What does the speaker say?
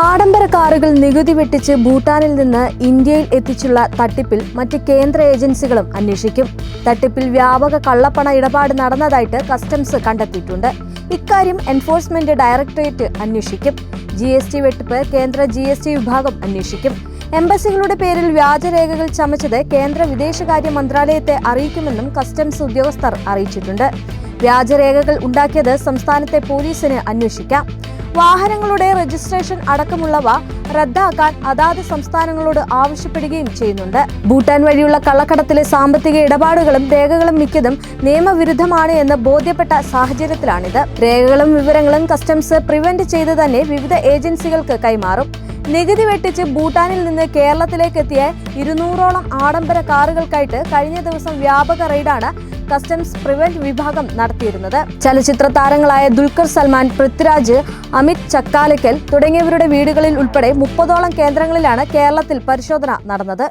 ആഡംബര കാറുകൾ നികുതി വെട്ടിച്ച് ഭൂട്ടാനിൽ നിന്ന് ഇന്ത്യയിൽ എത്തിച്ചുള്ള തട്ടിപ്പിൽ മറ്റ് കേന്ദ്ര ഏജൻസികളും അന്വേഷിക്കും. തട്ടിപ്പിൽ വ്യാപക കള്ളപ്പണ ഇടപാട് നടന്നതായിട്ട് കസ്റ്റംസ് കണ്ടെത്തിയിട്ടുണ്ട്. ഇക്കാര്യം എൻഫോഴ്സ്മെന്റ് ഡയറക്ടറേറ്റ് അന്വേഷിക്കും. ജി എസ് ടി വെട്ടിപ്പ് കേന്ദ്ര ജി എസ് ടി വിഭാഗം അന്വേഷിക്കും. എംബസികളുടെ പേരിൽ വ്യാജരേഖകൾ ചമച്ചത് കേന്ദ്ര വിദേശകാര്യ മന്ത്രാലയത്തെ അറിയിക്കുമെന്നും കസ്റ്റംസ് ഉദ്യോഗസ്ഥർ അറിയിച്ചിട്ടുണ്ട്. വ്യാജരേഖകൾ ഉണ്ടാക്കിയത് സംസ്ഥാനത്തെ പോലീസിന് അന്വേഷിക്കാം. വാഹനങ്ങളുടെ രജിസ്ട്രേഷൻ അടക്കമുള്ളവ റദ്ദാക്കാൻ അതാത് സംസ്ഥാനങ്ങളോട് ആവശ്യപ്പെടുകയും ചെയ്യുന്നുണ്ട്. ഭൂട്ടാൻ വഴിയുള്ള കള്ളക്കടത്തിലെ സാമ്പത്തിക ഇടപാടുകളും രേഖകളും മിക്കതും നിയമവിരുദ്ധമാണ് എന്ന് ബോധ്യപ്പെട്ട സാഹചര്യത്തിലാണിത്. രേഖകളും വിവരങ്ങളും കസ്റ്റംസ് പ്രിവെന്റ് ചെയ്ത് തന്നെ വിവിധ ഏജൻസികൾക്ക് കൈമാറും. നികുതി വെട്ടിച്ച് ഭൂട്ടാനിൽ നിന്ന് കേരളത്തിലേക്ക് എത്തിയ ഇരുന്നൂറോളം ആഡംബര കാറുകൾക്കായിട്ട് കഴിഞ്ഞ ദിവസം വ്യാപക റെയ്ഡാണ് കസ്റ്റംസ് പ്രിവെന്റ് വിഭാഗം നടത്തിയിരുന്നത്. ചലച്ചിത്ര താരങ്ങളായ ദുൽഖർ സൽമാൻ പൃഥ്വിരാജ് അമിത് ചക്കാലക്കൽ തുടങ്ങിയവരുടെ വീടുകളിൽ ഉൾപ്പെടെ മുപ്പതോളം കേന്ദ്രങ്ങളിലാണ് കേരളത്തിൽ പരിശോധന നടന്നത്.